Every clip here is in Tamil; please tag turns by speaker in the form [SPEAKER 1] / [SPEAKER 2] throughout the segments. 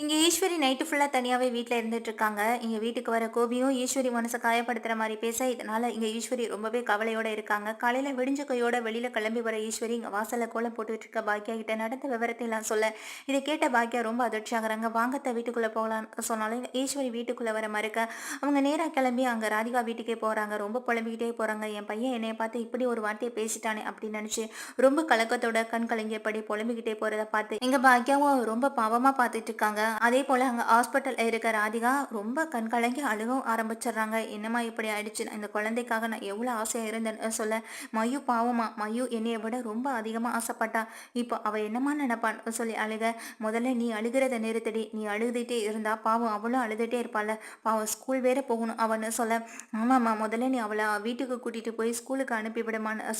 [SPEAKER 1] இங்கே ஈஸ்வரி நைட்டு ஃபுல்லாக தனியாகவே வீட்டில் இருந்துட்டுருக்காங்க இங்கே வீட்டுக்கு வர கோபியும் ஈஸ்வரி மனசை காயப்படுத்துகிற மாதிரி பேச, இதனால் இங்கே ஈஸ்வரி ரொம்பவே கவலையோடு இருக்காங்க. காலையில் விடிஞ்ச கையோட வெளியில் கிளம்பி வர ஈஸ்வரி இங்கே வாசலை கோலம் போட்டுட்டு இருக்க பாக்யா கிட்ட நடந்த விவரத்தை எல்லாம் சொல்ல, இதை கேட்ட பாக்கியா ரொம்ப அதிர்ச்சி ஆகுறாங்க. வாங்கத்த வீட்டுக்குள்ளே போகலாம் சொன்னாலும் ஈஸ்வரி வீட்டுக்குள்ளே வர மறுக்க, அவங்க நேராக கிளம்பி அங்கே ராதிகா வீட்டுக்கே போகிறாங்க ரொம்ப புலம்பிக்கிட்டே போகிறாங்க என் பையன் என்னையை பார்த்து இப்படி ஒரு வார்த்தையை பேசிட்டானே அப்படின்னு நினச்சி ரொம்ப கலக்கத்தோட கண் கலங்கியபடி புலம்பிக்கிட்டே போகிறத பார்த்து எங்கள் பாக்கியாவும் ரொம்ப பாவமாக பார்த்துட்டு இருக்காங்க. அதே போல் அங்கே ஹாஸ்பிட்டலில் இருக்க ராதிகா ரொம்ப கண் கலங்கி அழுகவும் ஆரம்பிச்சிடுறாங்க. என்னம்மா இப்படி ஆயிடுச்சு? இந்த குழந்தைக்காக நான் எவ்வளோ ஆசையாக இருந்தேன்னு சொல்ல மயு பாவமா மயு என்னைய விட ரொம்ப அதிகமாக ஆசைப்பட்டா. இப்போ அவள் என்னம்மா நினைப்பான்னு சொல்லி அழுக. முதல்ல நீ அழுகிறத நிறுத்தடி. நீ அழுதுகிட்டே இருந்தா பாவம் அவளும் அழுதுகிட்டே இருப்பாள் பாவம் ஸ்கூல் வேற போகணும் அவன்னு சொல்ல. ஆமாம்மா முதல்ல நீ அவளை வீட்டுக்கு கூட்டிகிட்டு போய் ஸ்கூலுக்கு அனுப்பி விடுமான்னு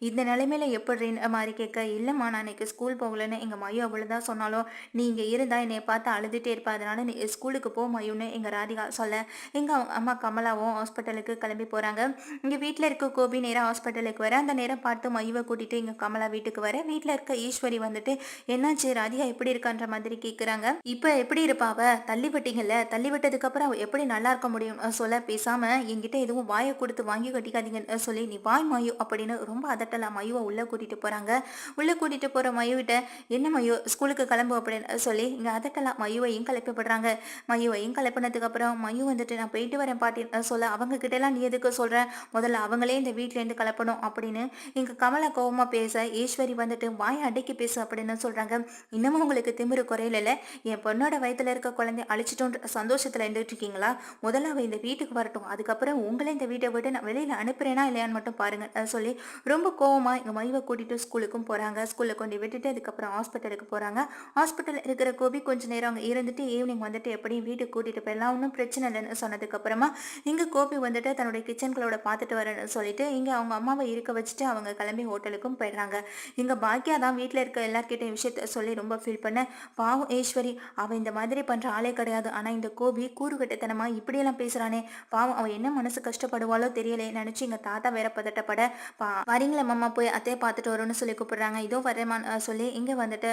[SPEAKER 1] இந்த நிலைமையில எப்படின்ற மாதிரி கேட்க இல்லைம்மா நான் இன்னைக்கு ஸ்கூல் போகலன்னு எங்கள் மயு அவ்வளவுதான் சொன்னாலும் நீ இங்கே இருந்தால் என்னை பார்த்து அழுதுகிட்டே இருப்பா. அதனால நீ ஸ்கூலுக்கு போ மயுன்னு எங்கள் ராதிகா சொல்ல. எங்கள் அம்மா கமலாவும் ஹாஸ்பிட்டலுக்கு கிளம்பி போகிறாங்க இங்கே வீட்டில் இருக்க கோபி நேராக ஹாஸ்பிட்டலுக்கு வர. அந்த நேரம் பார்த்து மயுவை கூட்டிகிட்டு இங்கே கமலா வீட்டுக்கு வர. வீட்டில் இருக்க ஈஸ்வரி வந்துட்டு என்னாச்சு ராதிகா? எப்படி இருக்கான்ற மாதிரி கேட்குறாங்க இப்போ எப்படி இருப்பாவ தள்ளி விட்டீங்கல்ல. தள்ளி விட்டதுக்கப்புறம் அவ எப்படி நல்லா இருக்க முடியும்? சொல்ல பேசாமல் என்கிட்ட எதுவும் வாயை கொடுத்து வாங்கி கட்டிக்காதீங்கன்னு சொல்லி நீ வாய் மயு அப்படின்னு ரொம்ப அதட்டலாம் மயுவை உள்ளே கூட்டிகிட்டு போகிறாங்க உள்ளே கூட்டிகிட்டு போகிற மயுவிட்ட என்ன மயு? ஸ்கூலுக்கு கிளம்பு அப்படின்னு சொல்லி இங்கே அதட்டலாம் மயுவையும் கிளப்பிப்படுறாங்க மயுவையும் கிளப்பினதுக்கு அப்புறம் மயு வந்துட்டு நான் போயிட்டு வரேன் பாட்டி. சொல்ல அவங்க கிட்ட எல்லாம் நீ எதுக்கு சொல்ற? முதல்ல அவங்களே இந்த வீட்ல இருந்து கிளப்பணும். அப்படின்னு இங்க கமலா கோபமா பேச ஈஸ்வரி வந்துட்டு வாய் அடைக்கி பேசு அப்படின்னு சொல்றாங்க. இன்னமும் உங்களுக்கு திமிரு குறையில என் பொண்ணோட வயத்துல இருக்க குழந்தை அழிச்சிட்டோன்ற சந்தோஷத்துல இருந்துட்டு இருக்கீங்களா முதல்ல அவ இந்த வீட்டுக்கு வரட்டும். அதுக்கப்புறம் உங்களே இந்த வீட்டை விட்டு நான் வெளியில அனுப்புறேனா இல்லையான்னு மட்டும் பாருங்க அதை சொல்லி ரொம்ப கோவமா எங்க மயுவை கூட்டிட்டு ஸ்கூலுக்கும் போறாங்க. ஸ்கூல்ல கொண்டு விட்டுட்டு அதுக்கப்புறம் ஹாஸ்பிட்டலுக்கு போறாங்க. ஹாஸ்பிட்டல் இருக்கிற கோபி கொஞ்ச நேரம் அங்கே இருந்துட்டு ஈவினிங் வந்துட்டு எப்படியும் வீட்டுக்கு கூட்டிட்டு போயிடலாம். ஒன்றும் பிரச்சனை இல்லைன்னு சொன்னதுக்கப்புறமா இங்கே கோபி வந்துட்டு தன்னுடைய கிச்சன்களோட பார்த்துட்டு வரேன்னு சொல்லிட்டு இங்கே அவங்க அம்மாவை இருக்க வச்சுட்டு அவங்க கிளம்பி ஹோட்டலுக்கும் போயிடுறாங்க. இங்கே பாக்கியா தான் வீட்டில் இருக்க எல்லாருக்கிட்டையும் விஷயத்த சொல்லி ரொம்ப ஃபீல் பண்ண. பாவம் ஈஸ்வரி அவன் இந்த மாதிரி பண்ணுற ஆளே கிடையாது. ஆனால் இந்த கோபி கூறுகட்டத்தனமாக இப்படியெல்லாம் பேசுகிறானே பாவம் அவன் என்ன மனசு கஷ்டப்படுவாளோ தெரியலே நினச்சி எங்கள் தாத்தா வேற பதட்டப்பட. பா வரீங்களா மாமா போய் அத்தையை பார்த்துட்டு வரும்னு சொல்லி கூப்பிடுறாங்க. இதோ வரேமான்னு சொல்லி இங்கே வந்துட்டு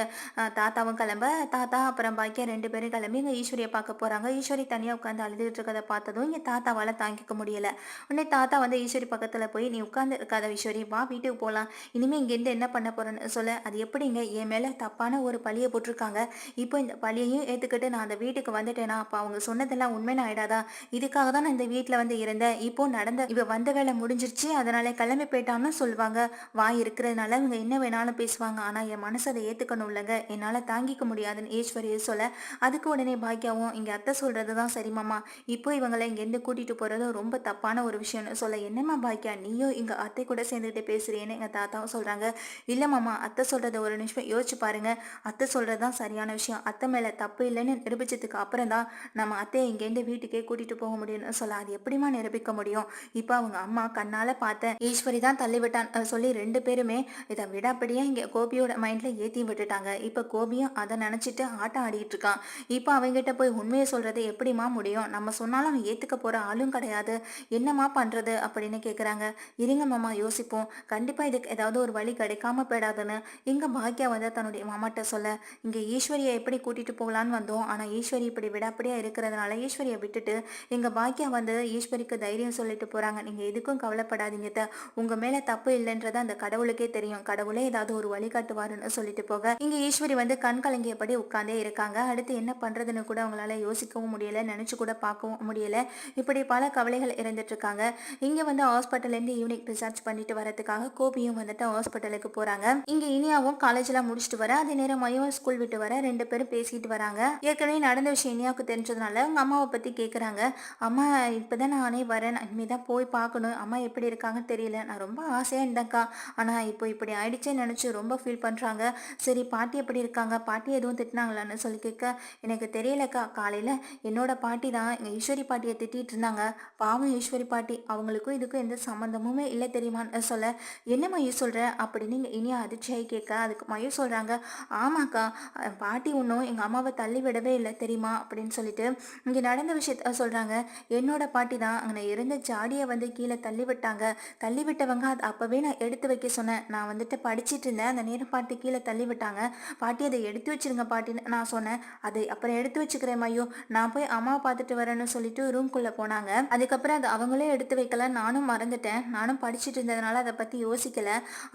[SPEAKER 1] தாத்தாவும் கிளம்ப. தாத்தா அப்புறம் பாக்கியா ரெண்டு பேரும் கிளம்பி இங்க ஈஸ்வரியை பார்க்க போறாங்க. ஈஸ்வரி தனியா உட்காந்து அழுதுகிட்டு இருக்கதை பார்த்ததும் இங்க தாத்தாவால தாங்கிக்க முடியல. உடனே தாத்தா வந்து ஈஸ்வரி பக்கத்துல போய் நீ உட்கார்ந்து இருக்காத ஈஸ்வரி வா வீட்டுக்கு போகலாம் இனிமே இங்கேருந்து என்ன பண்ண போறேன்னு சொல்ல. அது எப்படிங்க? என் மேல தப்பான ஒரு பழியை போட்டிருக்காங்க. இப்போ இந்த பழியையும் ஏத்துக்கிட்டு நான் அந்த வீட்டுக்கு வந்துட்டேனா? அப்ப அவங்க சொன்னதெல்லாம் உண்மைன்னு ஆயிடாதா? இதுக்காக தான் நான் இந்த வீட்டில் வந்து இருந்தேன். இப்போ நடந்த இவ வந்த வேலை முடிஞ்சிருச்சு. அதனால கிளம்பி போயிட்டான்னு சொல்லுவாங்க வாய் இருக்கிறதுனால இவங்க என்ன வேணாலும் பேசுவாங்க. ஆனா என் மனசு அதை ஏத்துக்கணும் இல்லைங்க என்னால தாங்கிக்க முடியாதுன்னு ஈஸ்வரியை சொல்ல அதுக்கு உடனே பாக்கியாவும் இங்க அத்தை சொல்றது தான் சரி மாமா. இப்போ இவங்களை இங்கேருந்து கூட்டிட்டு போறது ரொம்ப தப்பான ஒரு விஷயம்னு சொல்ல என்னம்மா பாக்கியா நீயும் இங்க அத்தை கூட சேர்ந்துக்கிட்டு பேசுறியேன்னு எங்க தாத்தாவும் சொல்றாங்க. இல்ல மாமா. அத்தை சொல்றத ஒரு நிமிஷம் யோசிச்சு பாருங்க. அத்தை சொல்றது தான் சரியான விஷயம். அத்தை மேல தப்பு இல்லைன்னு நிரூபிச்சதுக்கு அப்புறம் தான் நம்ம அத்தையை இங்கேருந்து வீட்டுக்கே கூட்டிட்டு போக முடியும்னு சொல்ல அது எப்படிமா நிரூபிக்க முடியும்? இப்போ அவங்க அம்மா கண்ணால பார்த்த ஈஸ்வரி தான் தள்ளி விட்டான் சொல்லி ரெண்டு பேருமே இதை விடாப்படியா இங்க கோபியோட மைண்ட்ல ஏத்தி விட்டுட்டாங்க. இப்போ கோபியும் அதை நினைச்சிட்டு ஆட்டம் ஆடிட்டு இருக்கான் இப்போ அவங்ககிட்ட போய் உண்மையை சொல்றது எப்படிமா முடியும்? நம்ம சொன்னாலும் அவன் ஏத்துக்க போற ஆளும் கிடையாது. என்னம்மா பண்றது? அப்படின்னு கேக்குறாங்க. இருங்க மாமா யோசிப்போம். கண்டிப்பா இதுக்கு ஏதாவது ஒரு வழி கிடைக்காம போயிடாதுன்னு இங்க பாக்கியா வந்து தன்னுடைய மாமாட்ட சொல்ல இங்க ஈஸ்வரியை எப்படி கூட்டிட்டு போகலான்னு வந்தோம். ஆனா ஈஸ்வரி இப்படி விடாப்படியா இருக்கிறதுனால ஈஸ்வரியை விட்டுட்டு எங்க பாக்கியா வந்து ஈஸ்வரிக்கு தைரியம் சொல்லிட்டு போறாங்க. நீங்க எதுக்கும் கவலைப்படாதீங்க உங்க மேல தப்பு இல்லைன்றது அந்த கடவுளுக்கே தெரியும். கடவுளே ஏதாவது ஒரு வழி காட்டுவாருன்னு சொல்லிட்டு போக இங்க ஈஸ்வரி வந்து கண் கலங்கியபடி உட்கார்ந்தே இருக்காங்க. அடுத்து என்ன பண்றதுன்னு கூட அவங்களால யோசிக்கவும் முடியல நினச்சி கூட பார்க்கவும் முடியல. இப்படி பல கவலைகள் இருந்துட்டுருக்காங்க இருக்காங்க வந்து ஹாஸ்பிட்டல்லேருந்து ஈவினிங் ரிசர்ச் பண்ணிட்டு வரதுக்காக கோபியும் வந்துட்டு ஹாஸ்பிட்டலுக்கு போகிறாங்க இங்கே இனியாவும் காலேஜ்லாம் முடிச்சுட்டு வர அதே நேரம் மையவும் ஸ்கூல் விட்டு வர ரெண்டு பேரும் பேசிட்டு வராங்க. ஏற்கனவே நடந்த விஷயம் இனியாவுக்கு தெரிஞ்சதுனால அவங்க அம்மாவை பற்றி கேட்குறாங்க அம்மா இப்பதான் நானே வரேன். இனிமே தான் போய் பார்க்கணும். அம்மா எப்படி இருக்காங்கன்னு தெரியல. நான் ரொம்ப ஆசையாக இருந்தேன்க்கா. ஆனால் இப்போ இப்படி ஆயிடுச்சேன்னு நினச்சி ரொம்ப ஃபீல் பண்ணுறாங்க சரி பாட்டி எப்படி இருக்காங்க? பாட்டி எதுவும் திட்டினாங்களான்னு சொல்லி. கேட்க எனக்கு தெரியலக்கா. காலையில என்னோட பாட்டி தான் எங்கள் ஈஸ்வரி பாட்டியை திட்டிட்டு இருந்தாங்க. பாவம் ஈஸ்வரி பாட்டி அவங்களுக்கும் இதுக்கும் எந்த சம்மந்தமுமே இல்லை தெரியுமான்னு சொல்ல. என்ன மயூ சொல்ற? அப்படின்னு இங்க இனியா அதிர்ச்சியாகி கேட்க அதுக்கு மயூ சொல்றாங்க ஆமாக்கா பாட்டி ஒன்றும் எங்க அம்மாவை தள்ளி விடவே இல்லை தெரியுமா? அப்படின்னு சொல்லிட்டு இங்க நடந்த விஷயத்த சொல்றாங்க. என்னோட பாட்டி தான் அங்கே இருந்த ஜாடியை வந்து கீழே தள்ளி விட்டாங்க. தள்ளி விட்டவங்க அது அப்பவே நான் எடுத்து வைக்க சொன்னேன். நான் வந்துட்டு படிச்சிட்டு இருந்தேன். அந்த நேரம் பாட்டி கீழே தள்ளி விட்டாங்க. பாட்டி அதை எடுத்து வச்சிருங்க பாட்டின்னு நான் சொன்னேன். சொன்னேன். அதை அப்புறம் எடுத்து வச்சுக்கிறேன் மையோ. நான் போய் அம்மாவை பார்த்துட்டு வரேன்னு சொல்லிட்டு ரூம்குள்ளே போனாங்க. அதுக்கப்புறம் அது அவங்களே எடுத்து வைக்கல. நானும் மறந்துட்டேன். நானும் படிச்சுட்டு இருந்ததுனால அதை பற்றி யோசிக்கல.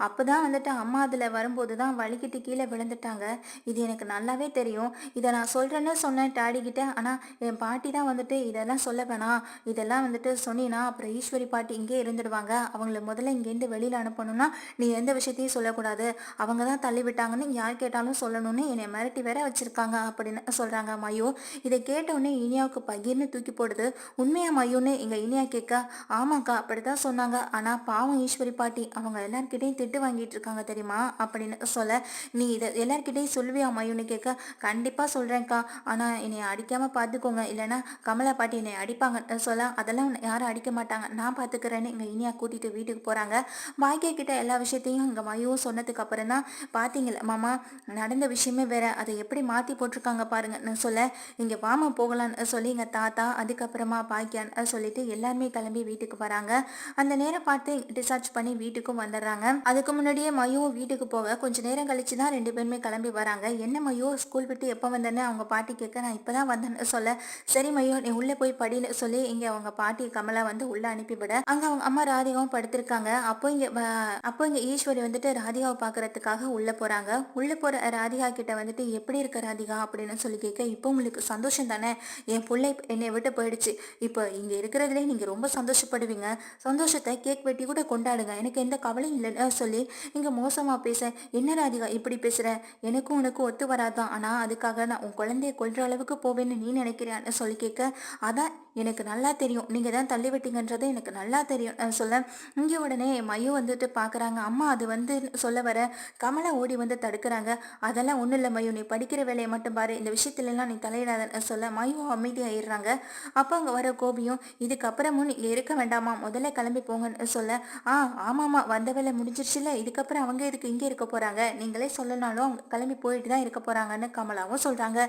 [SPEAKER 1] அப்போ தான் வந்துட்டு அம்மா அதில் வரும்போது தான் வலிக்கிட்டு கீழே விழுந்துட்டாங்க. இது எனக்கு நல்லாவே தெரியும். இதை நான் சொல்கிறேன்னு சொன்னேன் டாடி கிட்ட. ஆனால் என் பாட்டி தான் வந்துட்டு இதெல்லாம் சொல்ல வேணாம். இதெல்லாம் வந்துட்டு சொன்னீங்கன்னா அப்புறம் ஈஸ்வரி பாட்டி இங்கே இருந்துடுவாங்க. அவங்கள முதல்ல இங்கேருந்து வெளியில் அனுப்பணும்னா நீ எந்த விஷயத்தையும் சொல்லக்கூடாது. அவங்க தான் தள்ளி விட்டாங்கன்னு யார் கேட்டாலும் சொல்லணும்னு என்னை மிரட்டி வேற வச்சிருக்காங்க. அப்படின்னு சொல்கிறாங்க மயு. இதை கேட்டவுடனே இனியாவுக்கு பகிர்னு தூக்கி போடுது. உண்மையா மயுன்னு எங்கள் இனியா கேட்க ஆமாக்கா அப்படிதான் சொன்னாங்க. ஆனால் பாவம் ஈஸ்வரி பாட்டி அவங்க எல்லாருக்கிட்டையும் திட்டு வாங்கிட்டு இருக்காங்க தெரியுமா? அப்படின்னு சொல்ல நீ இதை எல்லாருக்கிட்டையும் சொல்லுவியா மயோன்னு கேட்க கண்டிப்பாக சொல்கிறேன்க்கா ஆனால் என்னை அடிக்காமல் பார்த்துக்கோங்க இல்லைன்னா கமலா பாட்டி என்னை அடிப்பாங்க சொல்ல அதெல்லாம் யாரும் அடிக்க மாட்டாங்க. நான் பார்த்துக்கிறேன்னு எங்கள் இனியா கூட்டிகிட்டு வீட்டுக்கு போகிறாங்க பாக்கியா கிட்ட எல்லா விஷயத்தையும் எங்கள் மையவும் சொன்னதுக்கு அப்புறம் தான் பார்த்தீங்களா மாமா நடந்த விஷயமே வேற. அதை எப்படி மாற்றி போட்டிருக்காங்க பாருங்கன்னு சொல்ல இங்கே வாமா போகலான்னு சொல்லி எங்கள் தாத்தா அதுக்கப்புறமா பாக்கியான் சொல்லிட்டு எல்லாருமே கிளம்பி வீட்டுக்கு வராங்க. அந்த நேரம் பார்த்து டிஸ்சார்ஜ் பண்ணி வீட்டுக்கும் வந்துடுறாங்க. அதுக்கு முன்னாடியே மயும் வீட்டுக்கு போக கொஞ்ச நேரம் கழிச்சு தான் ரெண்டு பேருமே கிளம்பி வராங்க. என்ன மயோ ஸ்கூல் விட்டு எப்போ வந்தேன்னு அவங்க பாட்டி கேட்க நான் இப்போ தான் வந்தேன்னு சொல்ல. சரி மயோ நீ உள்ளே போய் படின்னு சொல்லி இங்கே அவங்க பாட்டி கமலா வந்து உள்ளே அனுப்பிவிட. அங்கே அவங்க அம்மா ராதிகாவும் படுத்திருக்காங்க. அப்போ இங்கே அப்போ இங்கே ஈஸ்வரி வந்துட்டு ராதிகாவை பார்க்கறதுக்காக உள்ளே போகிறாங்க உள்ளே போகிற ராதிகா கிட்ட வந்துட்டு எப்படி இருக்க ராதிகா? அப்படின்னு சொல்லி கேட்க இப்போ உங்களுக்கு சந்தோஷம் தானே? என் பிள்ளை என்னை விட்டு போயிடுச்சு. இப்போ இங்கே இருக்கிறதுலே நீங்கள் ரொம்ப சந்தோஷப்படுவீங்க. சந்தோஷத்தை கேக் வெட்டி கூட கொண்டாடுங்க. எனக்கு எந்த கவலையும் இல்லைன்னு சொல்லி இங்கே மோசமாக பேச என்ன ராதிகா இப்படி பேசுகிற எனக்கும் உனக்கும் ஒத்து வராதான் ஆனால் அதுக்காக நான் உன் குழந்தைய கொல்ற அளவுக்கு போவேன்னு நீ நினைக்கிறியான்னு சொல்லி கேட்க அதான் எனக்கு நல்லா தெரியும். நீங்கள் தான் தள்ளி விட்டீங்கன்றது எனக்கு நல்லா தெரியும். நான் சொல்ல இங்கே உடனே மையம் வந்துட்டு பார்க்குறாங்க அம்மா அது வந்து சொல்ல வர கமலை ஓடி வந்து தடுக்கிறாங்க. அதெல்லாம் ஒன்றும் இல்லை மையம் நீ படிக்கிற வேலையை மட்டும் பாரு. இந்த விஷயத்துலலாம் நீ தலையிடாத. சொல்ல மையம் அமைதியாகிடுறாங்க அப்போ அங்கே வர கோபியும் இதுக்கப்புறமும் நீங்கள் இருக்க வேண்டாமா? முதல்ல கிளம்பி போங்கன்னு சொல்ல ஆ ஆமாம்மா. வந்த வேலை முடிஞ்சிருச்சுல இதுக்கப்புறம் அவங்க இதுக்கு இங்கே இருக்க போகிறாங்க நீங்களே சொல்லனாலும் அவங்க கிளம்பி போயிட்டு தான் இருக்க போகிறாங்கன்னு கமலாவும் சொல்கிறாங்க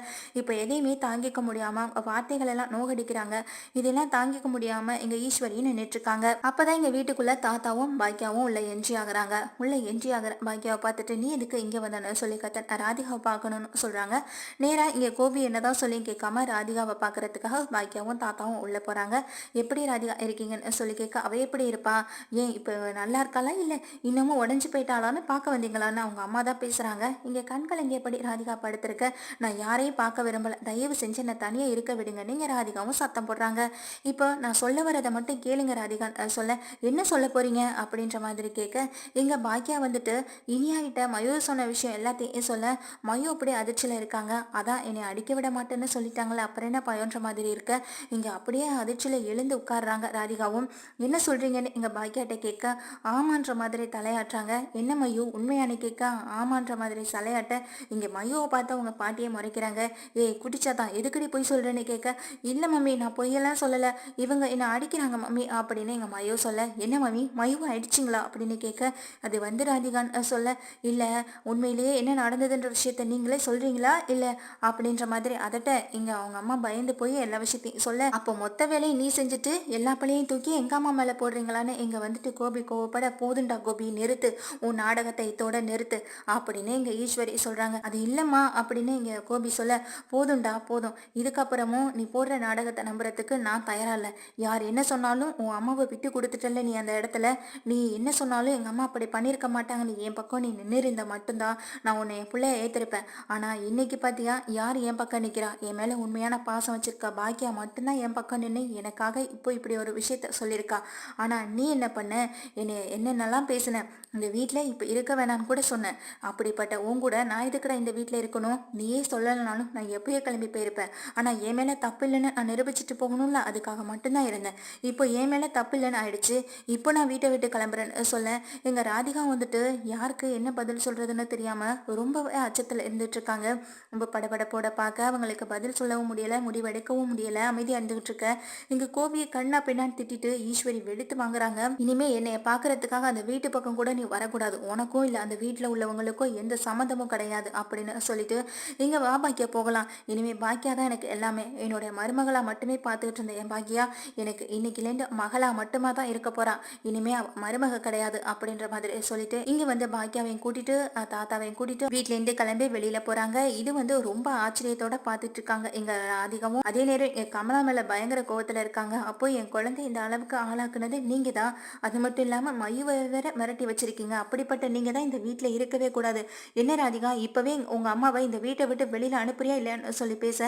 [SPEAKER 1] இப்போ எதையுமே தாங்கிக்க முடியாமல் வார்த்தைகளெல்லாம் நோகடிக்கிறாங்க. இதெல்லாம் தாங்கிக்க முடியாம எங்க ஈஸ்வரியும் நின்றுட்டு இருக்காங்க அப்பதான் எங்க வீட்டுக்குள்ள தாத்தாவும் பாக்கியாவும் உள்ள என்ட்ரி ஆகுறாங்க உள்ள என்ட்ரி ஆகிற பாக்கியாவை பார்த்துட்டு நீ எதுக்கு இங்க வந்தன்னு சொல்லி கத்தன் ராதிகாவை பார்க்கணும்னு சொல்றாங்க. நேரா இங்க கோபி என்னதான் சொல்லி கேட்காம ராதிகாவை பார்க்கறதுக்காக பாக்கியாவும் தாத்தாவும் உள்ள போறாங்க. எப்படி ராதிகா இருக்கீங்கன்னு சொல்லி கேட்க அவ எப்படி இருப்பா? ஏன் இப்போ நல்லா இருக்காளா? இல்லை இன்னமும் உடஞ்சு போயிட்டாளான்னு பார்க்க வந்தீங்களான்னு அவங்க அம்மா தான் பேசுறாங்க. இங்க கண்கள் இங்கே எப்படி ராதிகா படுத்திருக்க? நான் யாரையும் பார்க்க விரும்பல. தயவு செஞ்சு என்னை தனியா இருக்க விடுங்க. நீங்க ராதிகாவும் சத்தம் போடுறாங்க இப்போ நான் சொல்ல வரதை மட்டும் கேளுங்க ராதிகா. சொல்ல என்ன சொல்ல போறீங்க? அப்படின்ற மாதிரி கேட்க எங்க பாக்கியா வந்துட்டு இனியாகிட்ட மயோ சொன்ன விஷயம் எல்லாத்தையும் சொல்ல மயோ அப்படியே அதிர்ச்சியில் இருக்காங்க. அதான் என்னை அடிக்க விட மாட்டேன்னு சொல்லிட்டாங்களே அப்புறம் என்ன பயன்ற மாதிரி இருக்க? இங்க அப்படியே அதிர்ச்சியில் எழுந்து உட்கார்றாங்க ராதிகாவும். என்ன சொல்றீங்கன்னு எங்க பாக்கியாட்ட கேட்க ஆமான்ற மாதிரி தலையாட்டுறாங்க. என்ன மையோ? உண்மையான கேட்க ஆமான்ற மாதிரி தலையாட்ட இங்க மயோவை பார்த்தா உங்க பாட்டியை முறைக்கிறாங்க. ஏய் குடிச்சாதான். எதுக்கடி போய் சொல்றேன்னு கேட்க இல்லை மம்மி நான் போய் பொய்யெல்லாம் சொல்லலை. இவங்க என்னை அடிக்கிறாங்க மம்மி? அப்படின்னு எங்கள் மயோ சொல்ல என்ன மம்மி? மயுவை அடிச்சிங்களா? அப்படின்னு கேட்க அது வந்து ராதிகான் சொல்ல இல்லை உண்மையிலேயே என்ன நடந்ததுன்ற விஷயத்த நீங்களே சொல்கிறீங்களா இல்லை? அப்படின்ற மாதிரி அதட்ட இங்கே அவங்க அம்மா பயந்து போய் எல்லா விஷயத்தையும் சொல்ல அப்போ மொத்த வேலையும் நீ செஞ்சுட்டு எல்லா பழையும் தூக்கி எங்கள் அம்மா மேலே போடுறீங்களான்னு இங்கே வந்துட்டு கோபி கோவப்பட போதுண்டா கோபி நிறுத்து. உன் நாடகத்தை இதோட நிறுத்து. அப்படின்னு இங்கே ஈஸ்வரி சொல்கிறாங்க அது இல்லைம்மா. அப்படின்னு இங்கே கோபி சொல்ல போதுண்டா போதும். இதுக்கப்புறமும் நீ போடுற நாடகத்தை நம்புறது நம்புறதுக்கு நான் தயாராக இல்லை யார் என்ன சொன்னாலும் உன் அம்மாவை விட்டு கொடுத்துட்டல நீ அந்த இடத்துல. நீ என்ன சொன்னாலும் எங்கள் அம்மா அப்படி பண்ணியிருக்க மாட்டாங்க. நீ என் பக்கம் நீ நின்று இருந்தால் மட்டும்தான் நான் உன்னை என் பிள்ளைய ஏற்றிருப்பேன் ஆனால் இன்னைக்கு பார்த்தியா யார் என் பக்கம் நிற்கிறா என் மேலே உண்மையான பாசம் வச்சுருக்கா? பாக்கியா மட்டும்தான் என் பக்கம் நின்று எனக்காக இப்போ இப்படி ஒரு விஷயத்த சொல்லியிருக்கா. ஆனால் நீ என்ன பண்ண? என்னை என்னென்னலாம் பேசின? இந்த வீட்டில் இப்போ இருக்க வேணான்னு கூட சொன்னேன் அப்படிப்பட்ட உன் கூட நான் எதுக்குடா இந்த வீட்டில் இருக்கணும்? நீயே சொல்லலைனாலும் நான் எப்பயோ கிளம்பி போயிருப்பேன். ஆனால் என் மேலே தப்பு இல்லைன்னு நான் நிரூபிச்சுட்டு போகணும்ல அதுக்காக மட்டும்தான் இருந்தேன். இப்போ என் மேலே தப்பு இல்லைன்னு ஆயிடுச்சு. இப்போ நான் வீட்டை விட்டு கிளம்புறேன்னு சொல்ல எங்கள் ராதிகா வந்துட்டு யாருக்கு என்ன பதில் சொல்கிறதுன்னு தெரியாமல் ரொம்பவே அச்சத்தில் இருந்துகிட்ருக்காங்க ரொம்ப படபடப்போட பார்க்க அவங்களுக்கு பதில் சொல்லவும் முடியலை முடிவெடுக்கவும் முடியலை அமைதியாக இருந்துகிட்டு இருக்க. எங்கள் கோபியை கண்ணா பின்னான்னு திட்டிட்டு ஈஸ்வரி வெளுத்து வாங்குறாங்க. இனிமே என்னை பார்க்கறதுக்காக அந்த வீட்டு பக்கம் கூட நீ வரக்கூடாது. உனக்கும் இல்லை அந்த வீட்டில் உள்ளவங்களுக்கும் எந்த சம்மந்தமும் கிடையாது அப்படின்னு சொல்லிட்டு இங்கே வா பாக்கியா போகலாம். இனிமேல் பாக்கியா தான் எனக்கு எல்லாமே. என்னுடைய மருமகளாக மட்டுமே பார்த்து பார்த்துக்கிட்டு இருந்தேன் என் பாக்கியா எனக்கு இன்னைக்குலேருந்து மகளா மட்டுமா தான் இருக்க போறா. இனிமே அவ மருமக கிடையாது அப்படின்ற மாதிரி சொல்லிட்டு இங்க வந்து பாக்கியாவையும் கூட்டிட்டு தாத்தாவையும் கூட்டிட்டு வீட்ல இருந்து கிளம்பி வெளியில போறாங்க. இது வந்து ரொம்ப ஆச்சரியத்தோட பார்த்துட்டு இருக்காங்க எங்க ராதிகாவும் அதே நேரம் என் கமலா மேல பயங்கர கோவத்தில் இருக்காங்க. அப்போ என் குழந்தை இந்த அளவுக்கு ஆளாக்குனது நீங்க தான். அது மட்டும் இல்லாம மயுவை வேற மிரட்டி வச்சிருக்கீங்க. அப்படிப்பட்ட நீங்க தான் இந்த வீட்டில் இருக்கவே கூடாது. என்ன ராதிகா இப்பவே உங்க அம்மாவை இந்த வீட்டை விட்டு வெளியில அனுப்புறியா இல்லைன்னு சொல்லி பேச.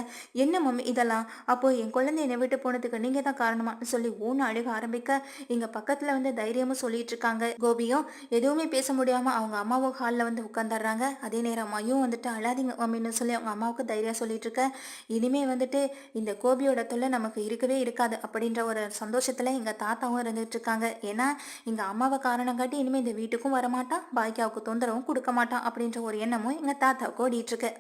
[SPEAKER 1] என்ன மம்மி இதெல்லாம்? அப்போ என் குழந்தை என்னை விட்டு போனதுக்கு நீங்க தான் காரணமா சொல்லி ஊன்னு அழுக ஆரம்பிக்க இங்க பக்கத்துல வந்து தைரியமும் சொல்லிட்டு இருக்காங்க. கோபியும் எதுவுமே பேச முடியாம அவங்க அம்மாவும் ஹாலில் வந்து உட்காந்துடுறாங்க அதே நேரம் அம்மாயும் வந்துட்டு அழாதீங்க அப்படின்னு சொல்லி அவங்க அம்மாவுக்கு தைரியம் சொல்லிட்டு இருக்க. இனிமே வந்துட்டு இந்த கோபியோட தொல்லை நமக்கு இருக்கவே இருக்காது அப்படின்ற ஒரு சந்தோஷத்துல எங்க தாத்தாவும் இருந்துட்டு இருக்காங்க. ஏன்னா எங்க அம்மாவை காரணம் காட்டி இனிமே இந்த வீட்டுக்கும் வரமாட்டான் பாய்க்காவுக்கு தொந்தரவும் கொடுக்க மாட்டான் அப்படின்ற ஒரு எண்ணமும் எங்க தாத்தாவுக்கு ஓடிட்டு இருக்கு.